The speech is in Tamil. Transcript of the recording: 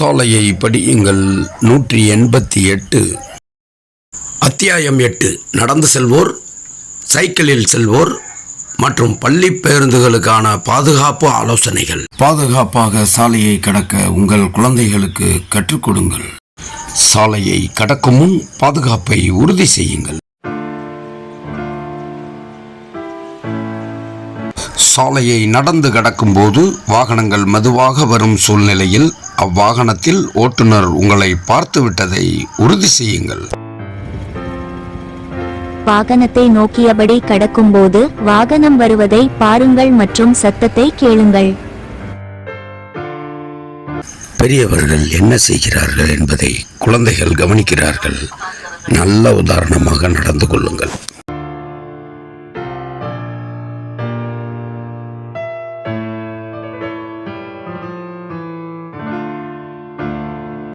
சாலையை படியுங்கள். நூற்றி எண்பத்தி எட்டு. அத்தியாயம் எட்டு. நடந்து செல்வோர் சைக்கிளில் செல்வோர் மற்றும் பள்ளி பேருந்துகளுக்கான பாதுகாப்பு ஆலோசனைகள். பாதுகாப்பாக சாலையை கடக்க உங்கள் குழந்தைகளுக்கு கற்றுக் கொடுங்கள். சாலையை கடக்கும் முன் பாதுகாப்பை உறுதி செய்யுங்கள். சாலையை நடந்து கடக்கும்போது வாகனங்கள் மெதுவாக வரும் சூழ்நிலையில் அவ்வாகனத்தில் ஓட்டுநர் உங்களை பார்த்துவிட்டதை உறுதி செய்யுங்கள். வாகனத்தை நோக்கியபடி கடக்கும்போது வாகனம் வருவதை பாருங்கள் மற்றும் சத்தத்தை கேளுங்கள். பெரியவர்கள் என்ன செய்கிறார்கள் என்பதை குழந்தைகள் கவனிக்கிறார்கள். நல்ல உதாரணமாக நடந்து கொள்ளுங்கள்.